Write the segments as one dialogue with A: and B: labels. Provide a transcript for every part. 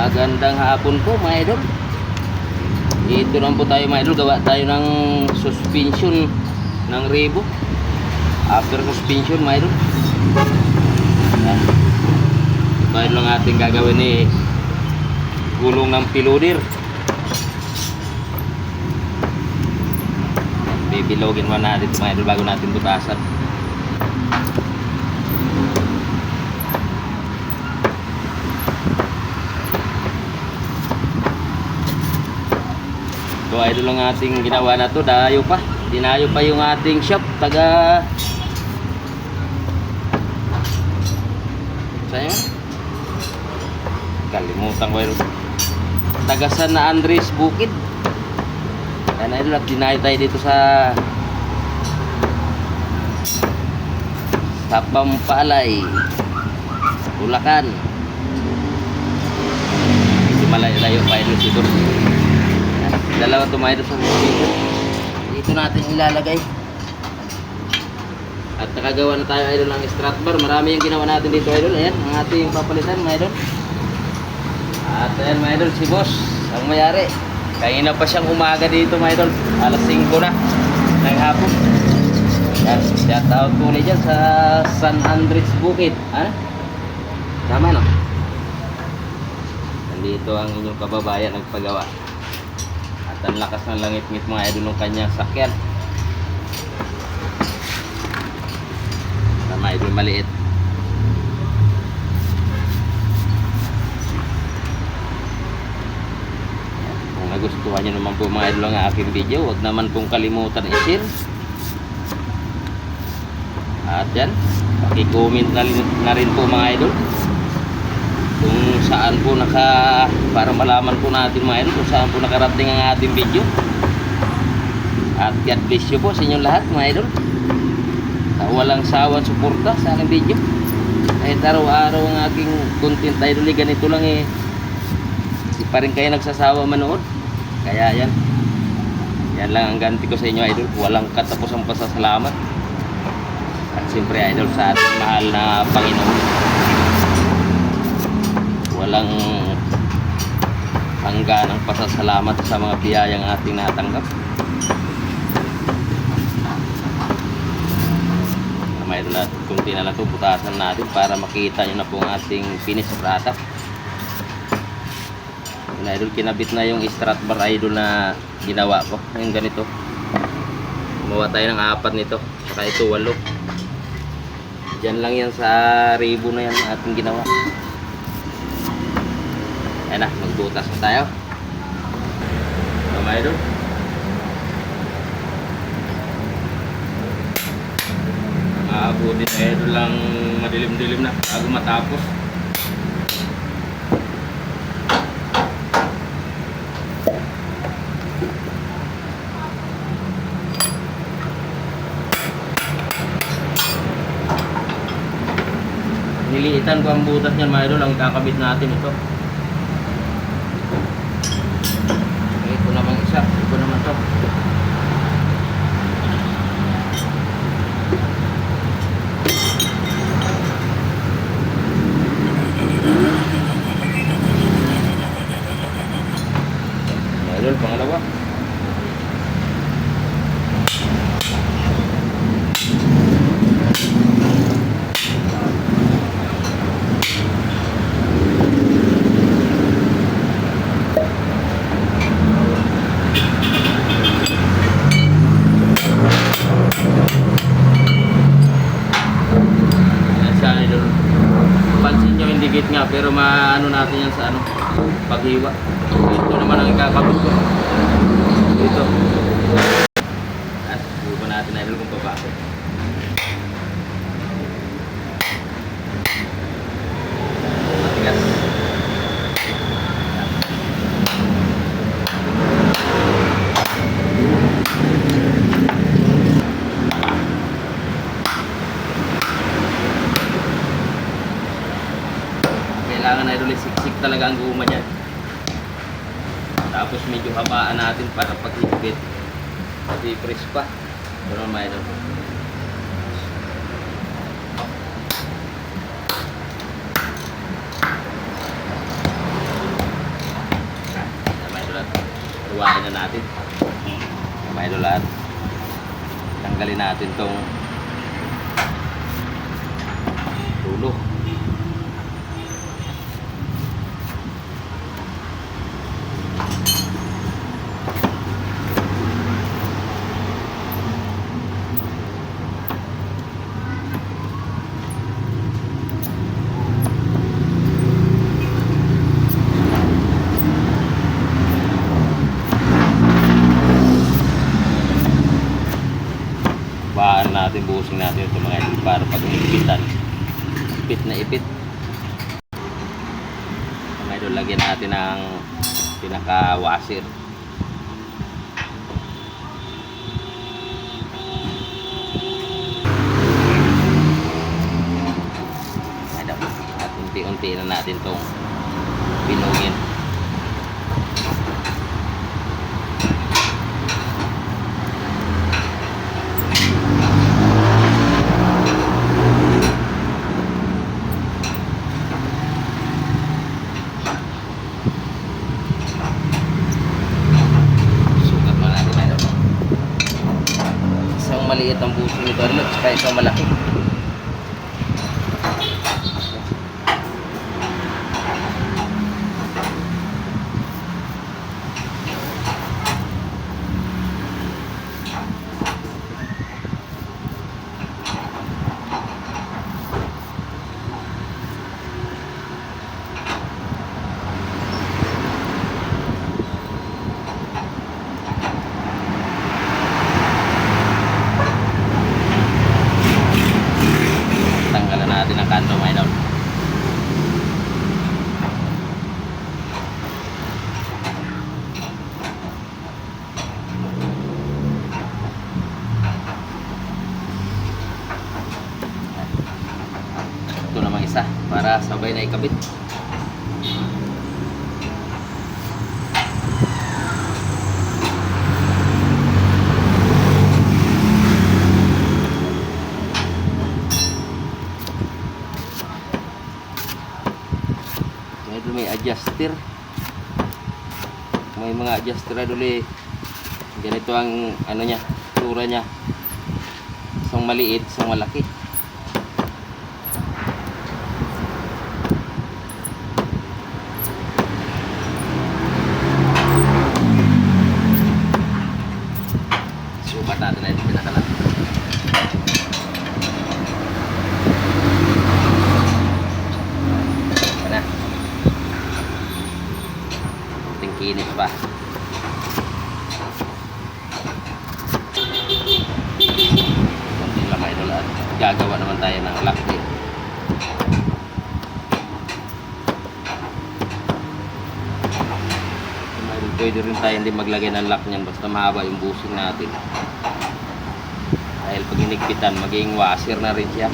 A: Magandang hapon po mga idol. Ito lang po tayo mga idol. Gawa tayo ng suspension ng rebo. After suspension mga idol. Yan. Ito lang ating gagawin ni gulong ng pilodir. Bibilogin muna natin mga idol bago natin butasan. So idol lang ating ginawa na to, dayo pa. Dinayo pa yung ating shop, taga yun? Kalimutan ko yun. Taga San Andres Bukid. Yan idol at dinayo tayo dito sa sa Pampalay Bulacan Medyo malayo-layo pa idol siguro Dalawa tumayo sa dito Dito natin ilalagay At nakagawa na tayo idol ng strap bar Marami yung ginawa natin dito idol Ayan, ang ating papalitan mga idol At ayan mga idol, si boss Ang mayari Kanina pa siyang umaga dito mga idol Alas 5 na ng hapon yan, shout out po ulit sa San Andres Bukid. Ano? Tama no? Nandito ang inyong kababayan nagpagawa. Ang lakas ng langit-ngit mga idol ng kanyang sakyan. Tama idol maliit. Kung nagustuhan nyo naman po mga idol ang aking video, huwag naman pong kalimutan i-share at yan, paki-comment na, na rin po mga idol saan po naka para malaman po natin mga kung saan po nakarating ang ating video. At God bless you po sa inyong lahat mga idol. Sa walang sawang suporta sa aking video. Kahit araw-araw ang aking content idol eh, ganito lang eh. Di pa rin kayo nagsasawa manood. Kaya yan. Yan lang ang ganti ko sa inyo idol. Walang katapusang pasasalamat. At siyempre idol sa ating mahal na Panginoon. Walang hangganang pasasalamat sa mga biyayang ating natanggap. May idol at kunti na lang ito, butasan natin para makita nyo na po ang ating finish product. Yun, idol, kinabit na yung strat bar idol na ginawa ko. Yung ganito. Gumawa tayo ng apat nito. Saka ito walo. Diyan lang yan sa ribo na yan ating ginawa. Ayan na, magbutas na tayo. Kamay doon. Maabuti na ito lang madilim-dilim na bago matapos. Niliitan ko ang butas niyan idol, ang kakabit natin. Ito naman isa, ito naman to. Mga idol, pangalawa. Ayan siya idol. Pansin nyo yung dikit nga pero maano natin yan sa ano paghiwa. Ito naman ang ikakabit ko. Dito. At buba natin idol kung papasok. Ihabaan natin para pag-ibit. Pag-press pa. Ganun may lang. Huwain na natin. May lahat. Tanggalin natin tong Baan natin, buhusin natin ito mga idol para pag ipitan. Ipit na ipit. Mga idol, lagyan natin ng pinaka-washer. At unti-unti na natin itong pinungin. Sukat mo natin na ito. Isang maliit ang puso nito, ano, tsaka isang malaki. Tanggalan natin ang kanto mga idol. Ito namang isa para sabay na ikabit. May may adjuster. May mga adjuster na duli. Ganito ang ano niya, tura niya. Isang maliit, isang malaki. Sukat natin na ito pinakalat. Yan na. Kunting kinis pa. Kunting lang idol at gagawa naman tayo ng din. Mayroon pwede rin tayo hindi maglagay ng lock niyan basta mahaba yung busing natin. Dahil pag inigpitan, maging washer na rin siya.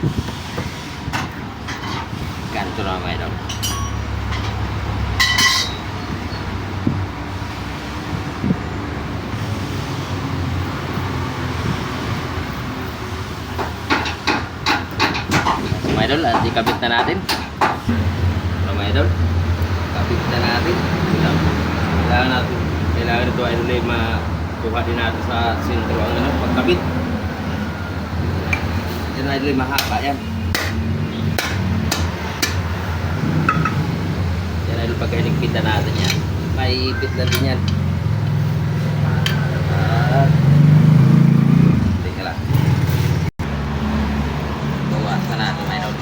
A: Ganito na mga idol. At ikabit na natin. Mga idol, kabit na natin. Kailangan, natin, kailangan ito idol ay ma kuha din natin sa ang ano, pagkabit. Yan na idol, mahaba yan. Yan idol, pagka hinigpitan natin yan. May ipit na din yan. Teka lang. Bawasan natin idol.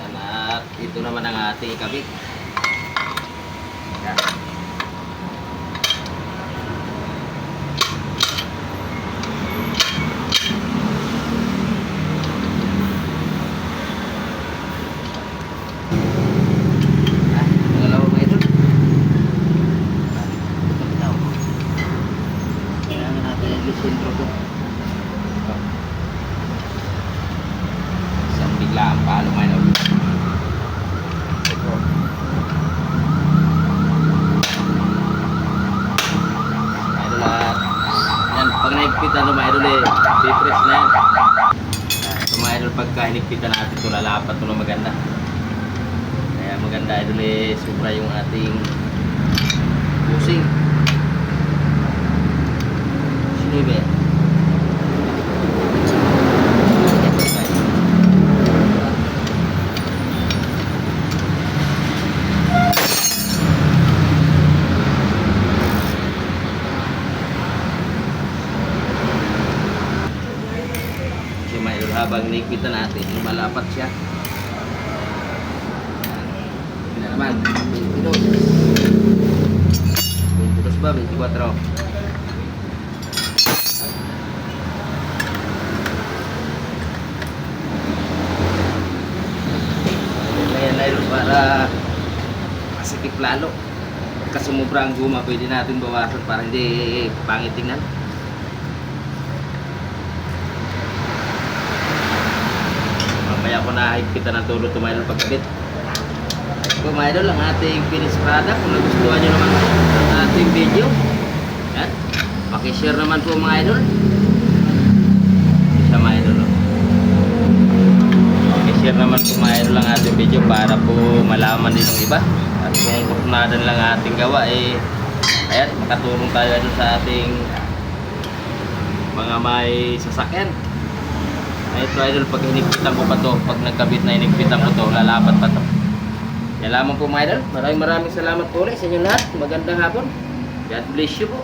A: Yan, at ito naman ang ating ikabit. Yan. Ah, pangalawa mo ito. Ito bitaw. Yung lisentro ko. Isang bigla ang palo mo ito. Ito. Idol at yan, pag naigpitan no, mga eh, depress na yan. So mga idol, natin ito, lalapat ito na maganda. Kaya maganda idol eh, sobra yung ating pusing. Idol, habang naigpitan natin, malapat siya. Yan na naman. 22. 22 ba? 24. Ayan na idol, para masikip lalo. Kasi sumubra ang guma, pwede natin bawasan para hindi pangit tingnan. Mamaya ko na higpitan ng tulo tumayo ng pagkabit. So mga idol, ating finished product. Kung nagustuhan nyo naman ang ating video, yan. Pakishare naman po mga idol. Isa mga idol. Pakishare naman po mga idol ang ating video para po malaman din ng iba. At kung kurnadan lang ang ating gawa, eh, ayan, makatulong tayo dun sa ating mga may sasakyan. Ito idol, pag hinigpitan ko pa to, pag nagkabit na hinigpitan ko to, lalapat pa to. Yan lamang po mga idol. Maraming maraming salamat po ulit sa inyo lahat. Magandang hapon. God bless you po.